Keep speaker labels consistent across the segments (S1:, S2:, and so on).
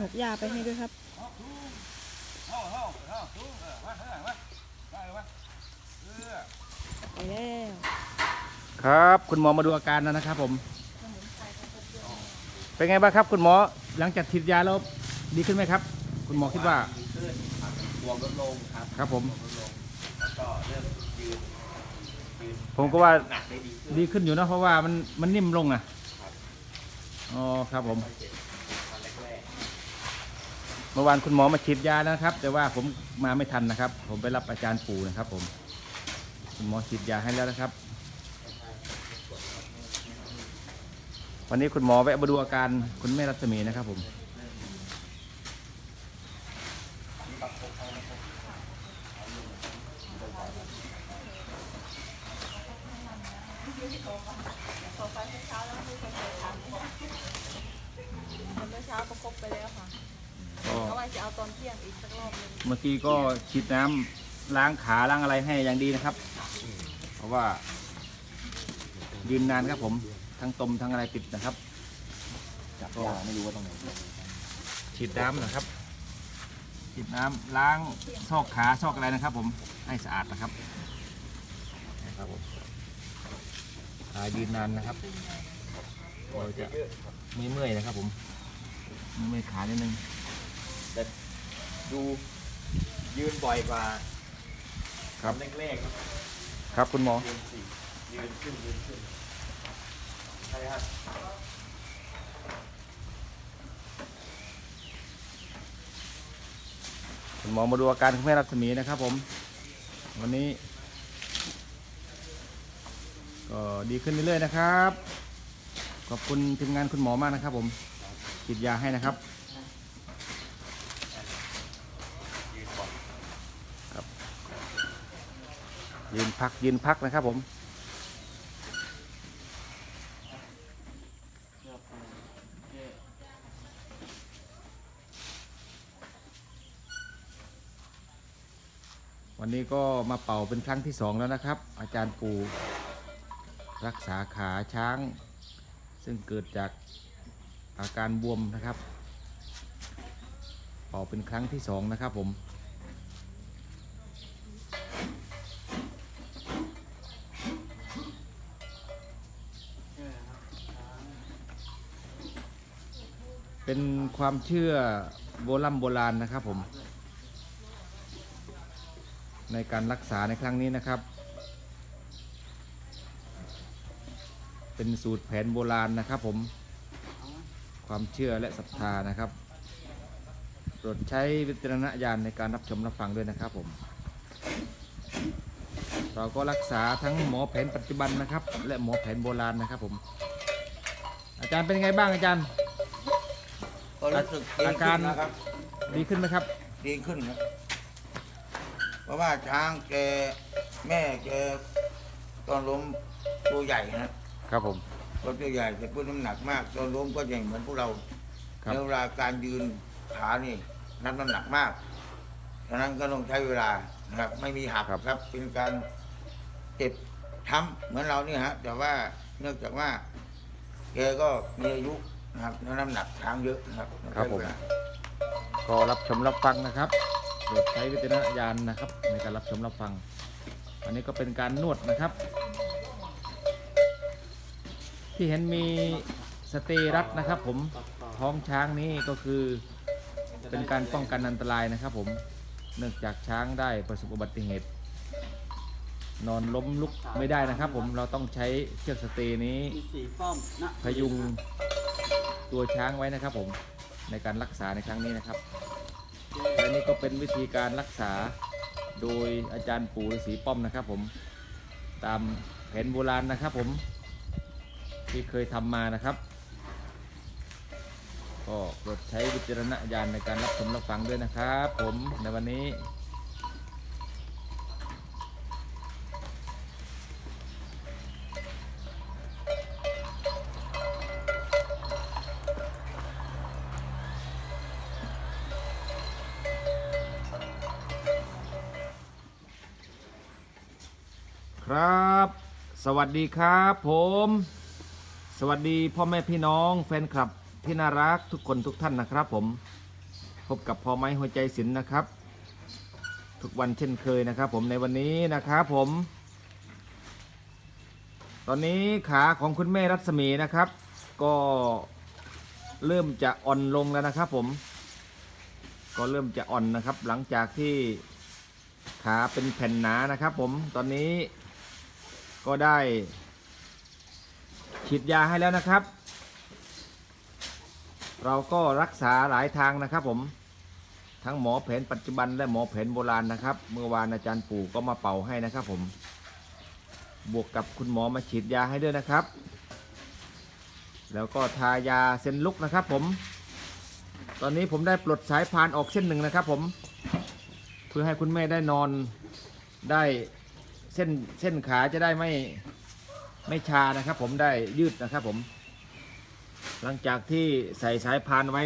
S1: หกยาไปให้ด้วยครับไปแล้ว
S2: ครับ คุณหมอมาดูอาการแล้วนะครับ ผม เป็นไงบ้างครับ คุณหมอหลังจากฉีดยาแล้วดีขึ้นไหมครับ คุณหมอคิดว่า
S3: ดีขึ้นครับบวมลดลงครับ
S2: ครับผม
S3: บวมลดลงแล้วก็เริ่มยืนยืน
S2: ผมก็ว่า
S3: หนักได้ดีขึ้น
S2: ดีขึ้นอยู่นะเพราะว่ามันมันนิ่มลงอะ
S3: ครับ
S2: อ๋อครับผม
S3: ไม่เจ็บตอนแรก
S2: เมื่อวานคุณหมอมาฉีดยาแล้วนะครับ แต่ว่าผมมาไม่ทันนะครับ ผมไปรับอาจารย์ปู่นะครับ ผม คุณหมอฉีดยาให้แล้วนะครับ วันนี้คุณหมอแวะมาดูอาการคุณแม่รัศมีนะครับ ผม
S1: เมื่อเช้าประกบไปแล้วค่ะ
S2: ก็
S1: เพราะว่าจะเอาตอนเที่ยงอีกสักรอบหนึง
S2: เมื่อกี้ก็ฉีดน้ำล้างขาล้างอะไรให้อย่างดีนะครับ เพราะว่ายืนนานครับผมทั้งตมทั้งอะไรติดนะครับ
S3: จับยาไม่รู้ว่าตรงไหน
S2: ฉีดน้ำนะครับฉีดน้ำล้างซอกขาซอกอะไรนะครับ ผมให้สะอาดนะครับนะครับผมขายืนนานนะครับเราจะไม่เมื่อยนะครับ ผมไม่เมื่อยขานิดนึง
S3: แต่ดูยืนบ่อยกว่า
S2: ครับ
S3: แรกๆเนอะ
S2: ครับคุณหมอ
S3: ยืนสี่ยืนขึ้นยืนขึ้นใช่ครับ
S2: คุณหมอมาดูอาการคุณแม่รัศมีนะครับผม วันนี้ ก็ดีขึ้นเรื่อยๆนะครับ ขอบคุณทีมงานคุณหมอมากนะครับผมฉีดยาให้นะครับ
S3: ยืนบ่อย
S2: ยืนพักยืนพักนะครับผมวันนี้ก็มาเป่าเป็นครั้งที่สองแล้วนะครับ อาจารย์ปูรักษาขาช้าง ซึ่งเกิดจากอาการบวมนะครับ เป่าเป็นครั้งที่สองนะครับผม เป็นความเชื่อโบราณโบราณนะครับผม ในการรักษาในครั้งนี้นะครับ เป็นสูตรแผนโบราณนะครับผม ความเชื่อและศรัทธานะครับโปรดใช้วิจารณญาณในการรับชมรับฟังด้วยนะครับผม เราก็รักษาทั้งหมอแผนปัจจุบันนะครับ และหมอแผนโบราณนะครับผม อาจารย์เป็นไงบ้างอาจารย์
S4: ก็รู้สึกดี
S2: อา
S4: ขึ้
S2: การ
S4: นนะครับ
S2: ดีขึ้นไหมครับ
S4: ดีขึ้นครับ เพราะว่าช้างแกแม่แกตอนล้มตัวใหญ่นะครับ
S2: ผม
S4: ตัวตัวใหญ่แต่พูดน้ำหนักมาก ตอนล้มก็ใหญ่เหมือนพวกเรา
S2: ครับ
S4: แล้วเวลาการยืนขานี่นับน้ำหนักมากฉะนั้นก็ต้องใช้เวลานะครับ ไม่มีหักครับ เป็นการเจ็บช้ำเหมือนเราเนี่ยฮะ แต่ว่าเนื่องจากว่า แกก็มีอายุ นะครับแล้วน้ำหนักช้างเยอะนะครับต้องใช้เวลา
S2: ก็รับชมรับฟังนะครับโปรดใช้วิจารณญาณนะครับ ในการรับชมรับฟัง อันนี้ก็เป็นการนวดนะครับ ที่เห็นมีสเตย์รัดนะครับ ผมท้องช้างนี้ก็คือเป็นการป้องกันอันตรายนะครับ ผมเนื่องจากช้างได้ประสบอุบัติเหตุ นอนล้มลุกไม่ได้นะครับ ผมเราต้องใช้เชือกสเตย์นี้
S5: มีสีป้อมนะ
S2: พยุง ตัวช้างไว้นะครับผมในการรักษาในครั้งนี้นะครับและนี่ก็เป็นวิธีการรักษาโดยอาจารย์ปู่ฤาษีป้อมนะครับผมตามแผนโบราณนะครับผมที่เคยทำมานะครับ ก็โปรดใช้วิจารณญาณในการรับชมรับฟังด้วยนะครับ ผมในวันนี้ ครับ สวัสดีครับผม สวัสดีพ่อแม่พี่น้องแฟนคลับที่น่ารักทุกคนทุกท่านนะครับผม พบกับพ่อไม้หัวใจศิลป์นะครับ ทุกวันเช่นเคยนะครับ ผมในวันนี้นะครับผม ตอนนี้ขาของคุณแม่รัศมีนะครับ ก็เริ่มจะอ่อนลงแล้วนะครับ ผม ก็เริ่มจะอ่อนนะครับ หลังจากที่ขาเป็นแผ่นหนานะครับ ผมตอนนี้ ก็ได้ ฉีดยาให้แล้วนะครับ เราก็รักษาหลายทางนะครับผมทั้งหมอแผนปัจจุบันและหมอแผนโบราณนะครับ เมื่อวานอาจารย์ปู่ก็มาเป่าให้นะครับผม บวกกับคุณหมอมาฉีดยาให้ด้วยนะครับ แล้วก็ทายาเส้นลุกนะครับผม ตอนนี้ผมได้ปลดสายพานออกเส้นหนึ่งนะครับผม เพื่อให้คุณแม่ได้นอนได้ เส้นเส้นขาจะได้ไม่ไม่ชานะครับ ผมได้ยืดนะครับ ผม หลังจากที่ใส่สายพานไว้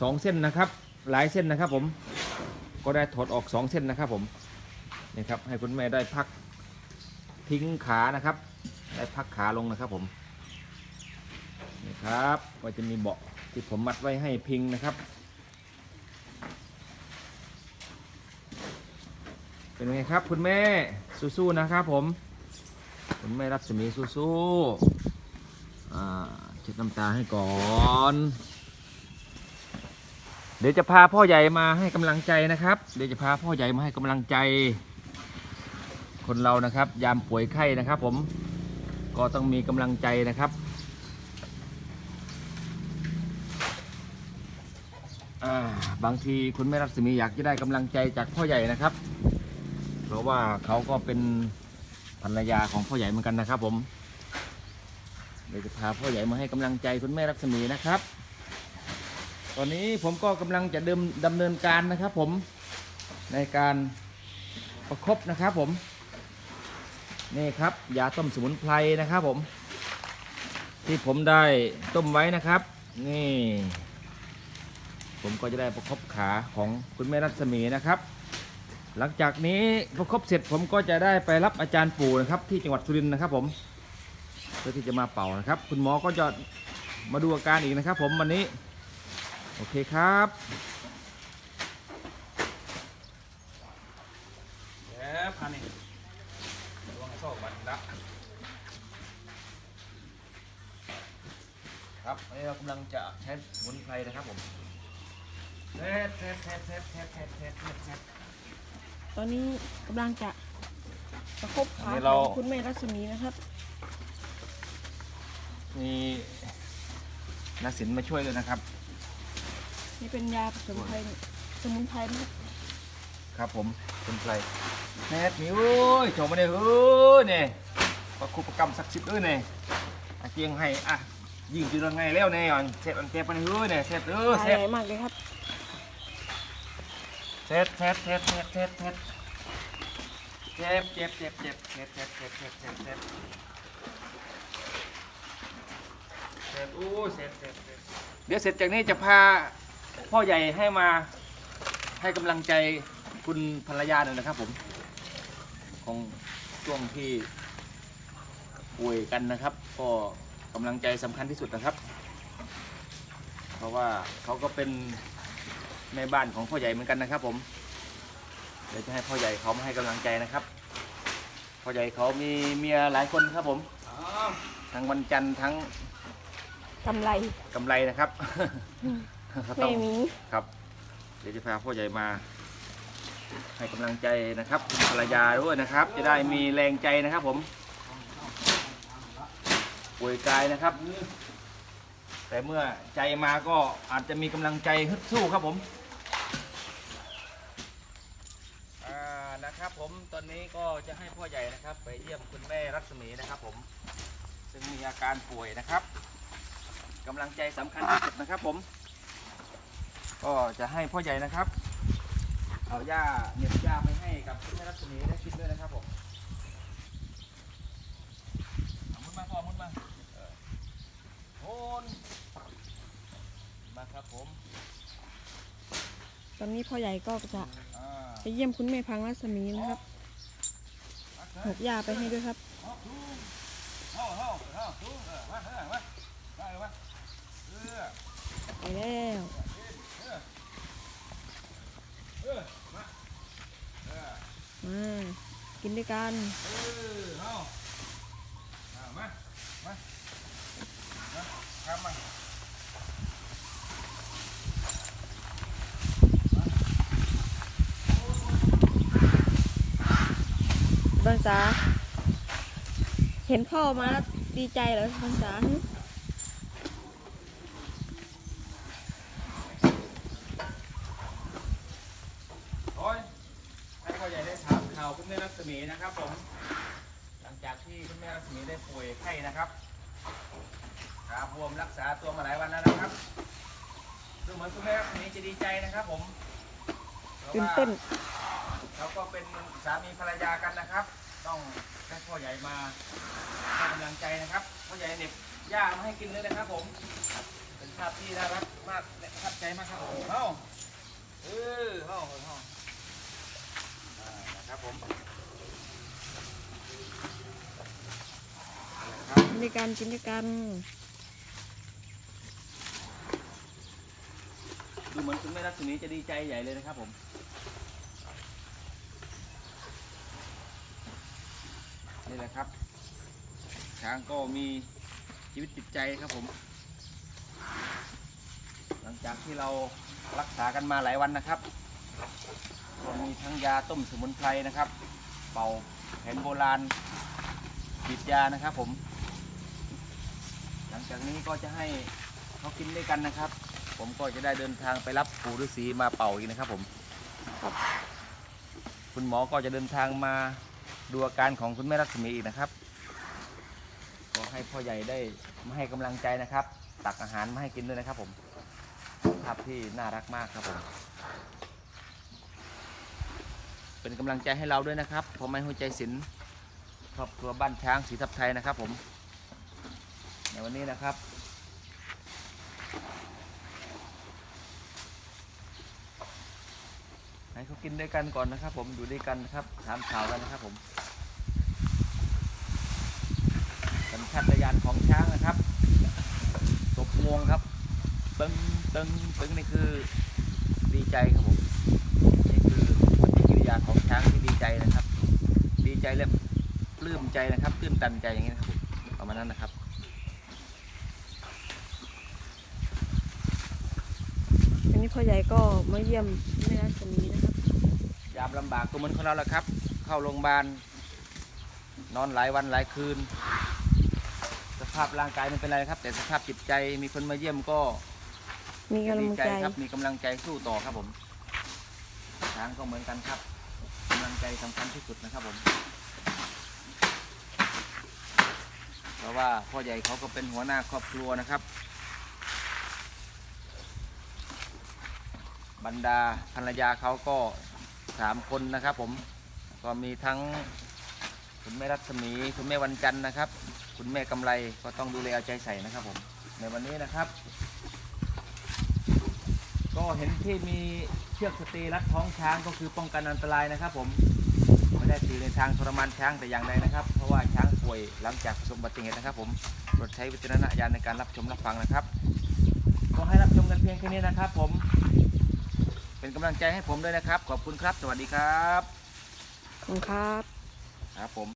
S2: สองเส้นนะครับ หลายเส้นนะครับ ผมก็ได้ถอดออกสองเส้นนะครับ ผมนี่ครับ ให้คุณแม่ได้พักทิ้งขานะครับ ได้พักขาลงนะครับ ผมนี่ครับก็จะมีเบาะที่ผมมัดไว้ให้พิงนะครับ เป็นไงครับ คุณแม่สู้ๆนะครับผม คุณแม่รัศมีสู้ๆอ่เช็ดน้ำตาให้ก่อน เดี๋ยวจะพาพ่อใหญ่มาให้กำลังใจนะครับ เดี๋ยวจะพาพ่อใหญ่มาให้กำลังใจ คนเรานะครับ ยามป่วยไข้นะครับ ผมก็ต้องมีกำลังใจนะครับบางทีคุณแม่รัศมีอยากจะได้กำลังใจจากพ่อใหญ่นะครับ เพราะว่าเขาก็เป็นภรรยาของพ่อใหญ่เหมือนกันนะครับ ผมเดี๋ยวจะพาพ่อใหญ่มาให้กำลังใจคุณแม่รัศมีนะครับ ตอนนี้ผมก็กำลังจะเดำดำเนินการนะครับ ผมในการประคบนะครับผมนี่ครับยาต้มสมุนไพรนะครับผม ที่ผมได้ต้มไว้นะครับ นี่ ผมก็จะได้ประคบขาของคุณแม่รัศมีนะครับ หลังจากนี้พอครบเสร็จผมก็จะได้ไปรับอาจารย์ปู่นะครับที่จังหวัดสุรินทร์นะครับผมเพื่อที่จะมาเป่านะครับ คุณหมอก็จะมาดูอาการอีกนะครับ ผมวันนี้ โอเคครับครับกำลังจะใช้สมุนไพรนะครับผมเทสเทสเทสเทสเทสเทสเทส
S1: ตอนนี้กำลังจะประคบขา
S2: อันนี้
S1: ข
S2: เรา
S1: องคุณแม่รัศมีนะครับ
S2: มีนักศิลป์มาช่วยด้วยนะครับ
S1: นี่เป็นยาผสมไพรสมุนไพรนะครับ
S2: ครับผมคุณไพรแนทมิวโจมาเนี่ยเฮ้ยเนี่ยประคุประกรรมศักดิ์สิทธิ์ด้วยเนี่ยอาเจียงให้อะยิงจีรังไงแล้วเนี่ยอ่อนเสร็จอันเจ็บไปเนี่ยเฮ้ยเนี่ยเสร็จเออ
S1: ขา
S2: เสร็จ
S1: ใหญ่มากเลยครับ
S2: เสร็จเสร็จเสร็จเสร็จเสร็จเสร็จเจ็บเจ็บเจ็บเจ็บเสร็จเสร็จเสร็จเสร็จเสร็จเสร็จเสร็จโอ้เสร็จเสร็จเสร็จเดี๋ยวเสร็จจากนี้จะพาพ่อใหญ่ให้มาให้กำลังใจคุณภรรยาหน่อยนะครับผม ของช่วงที่ป่วยกันนะครับ ก็กำลังใจสำคัญที่สุดนะครับ เพราะว่าเขาก็เป็น แม่บ้านของพ่อใหญ่เหมือนกันนะครับผมเดี๋ยวจะให้พ่อใหญ่เขามาให้กำลังใจนะครับ พ่อใหญ่เขามีเมียหลายคนครับผมทั้งวันจันทร์ทั้ง
S1: กำไร
S2: กำไรนะครับเขาต้
S1: แม่
S2: อง
S1: หมี
S2: ครับ เดี๋ยวจะพาพ่อใหญ่มา ให้กำลังใจนะครับคุณภรรยาด้วยนะครับ จะได้มีแรงใจนะครับ ผมป่วยกายนะครับ แต่เมื่อใจมาก็อาจจะมีกำลังใจฮึดสู้ครับผมอ่านะครับ ผมตอนนี้ก็จะให้พ่อใหญ่นะครับ ไปเยี่ยมคุณแม่รัศมีนะครับ ผม ซึ่งมีอาการป่วยนะครับกำลังใจสำคัญที่สุดนะครับ ผม ก็จะให้พ่อใหญ่นะครับ เอาหญ้าเหน็บหญ้าไปให้กับคุณแม่รัศมีได้กินด้วยนะครับผมเอามุดมาพ่อมุดมาเออโอนมาครับผม
S1: ตอนนี้พ่อใหญ่ก็จะ ไปเยี่ยมคุณแม่พังรัศมีนะครับหกยาไปให้ด้วยครับไปแล้วมากินด้วยกัน
S2: มามามาทำมา
S1: บางสาเห็นพ่อมาแล้วดีใจเหรอบางสาหึ
S2: โอ้ยให้พ่อใหญ่ได้ถามข่าวคุณแม่รัศมีนะครับผม หลังจากที่คุณแม่รัศมีได้ป่วยไข้นะครับขาบวมรักษาตัวมาหลายวันแล้วนะครับ ดูเหมือนคุณแม่รัศมีจะดีใจนะครับ ผมพราะ
S1: ตื่น
S2: ว่า
S1: เต้น
S2: เขาก็เป็นสามีภรรยากันนะครับ ต้องให้พ่อใหญ่มาให้กำลังใจนะครับพ่อใหญ่เหน็บหญ้ามาให้กินเลยนะครับ ผม เป็นภาพที่น่ารักมากและประทับใจมากครับผมเฮ้าเออเฮ้าเฮ้าอ่านะครับผมนะครับ
S1: กินด้วยกันกินด้วยกัน
S2: ดูเหมือนคุณแม่รัศมีจะดีใจใหญ่เลยนะครับผม นี่แหละครับ ช้างก็มีชีวิตจิตใจครับผม หลังจากที่เรารักษากันมาหลายวันนะครับก็มีทั้งยาต้มสมุนไพรนะครับ เป่าแผนโบราณฉีดยานะครับผม หลังจากนี้ก็จะให้เขากินด้วยกันนะครับ ผมก็จะได้เดินทางไปรับปู่ฤาษีมาเป่าอีกนะครับผม
S1: ครับ
S2: คุณหมอก็จะเดินทางมา ดูอาการของคุณแม่รัศมีอีกนะครับก็ให้พ่อใหญ่ได้มาให้กำลังใจนะครับ ตักอาหารมาให้กินด้วยนะครับผมภาพที่น่ารักมากครับผม เป็นกำลังใจให้เราด้วยนะครับผมไม่หัวใจศิลป์ครอบครัวบ้านช้างศรีทับไทยนะครับผม ในวันนี้นะครับให้เขากินด้วยกันก่อนนะครับ ผมอยู่ด้วยกันนะครับถามข่าวกันนะครับผมสัญ ชาตญาณของช้างนะครับตบงวงครับตึงตึงตึงนี่คือดีใจครับผมนี่คือปฏิกิริยาของช้างที่ดีใจนะครับ ดีใจและปลื้มใจนะครับตื้นตันใจอย่างนี้นะครับผมประมาณนั้นนะครับ
S1: อันนี้พ่อใหญ่ก็มาเยี่ยมแม่รัศมีนะครับ
S2: ยามลำบากก็เหมือนคนเราแหละครับ เข้าโรงพยาบาลนอนหลายวันหลายคืนสภาพร่างกายไม่เป็นไรครับ แต่สภาพจิตใจมีคนมาเยี่ยมก็
S1: มีกำลั
S2: ดี
S1: ง
S2: ใจ
S1: ใจ
S2: ครับ มีกำลังใจสู้ต่อครับผมช้างก็เหมือนกันครับกำลังใจสำคัญที่สุดนะครับผม เพราะว่าพ่อใหญ่เขาก็เป็นหัวหน้าครอบครัวนะครับ บรรดาภรรยาเขาก็สามคนนะครับผม ก็มีทั้งคุณแม่รัศมีคุณแม่วันจันทร์นะครับ คุณแม่กำไรก็ต้องดูแลเอาใจใส่นะครับผม ในวันนี้นะครับ ก็เห็นที่มีเชือกสเตย์รัดท้องช้างก็คือป้องกันอันตรายนะครับ ผมไม่ได้สื่อในทางทรมานช้างแต่อย่างใดนะครับ เพราะว่าช้างป่วยหลังจากประสบอุบัติเหตุนะครับ ผมโปรดใช้วิจารณญาณในการรับชมรับฟังนะครับก็ให้รับชมกันเพียงแค่นี้นะครับ ผม เป็นกำลังใจให้ผมด้วยนะครับ ขอบคุณครับ สวัสดีครับ
S1: ขอบคุณครับ
S2: ครับผม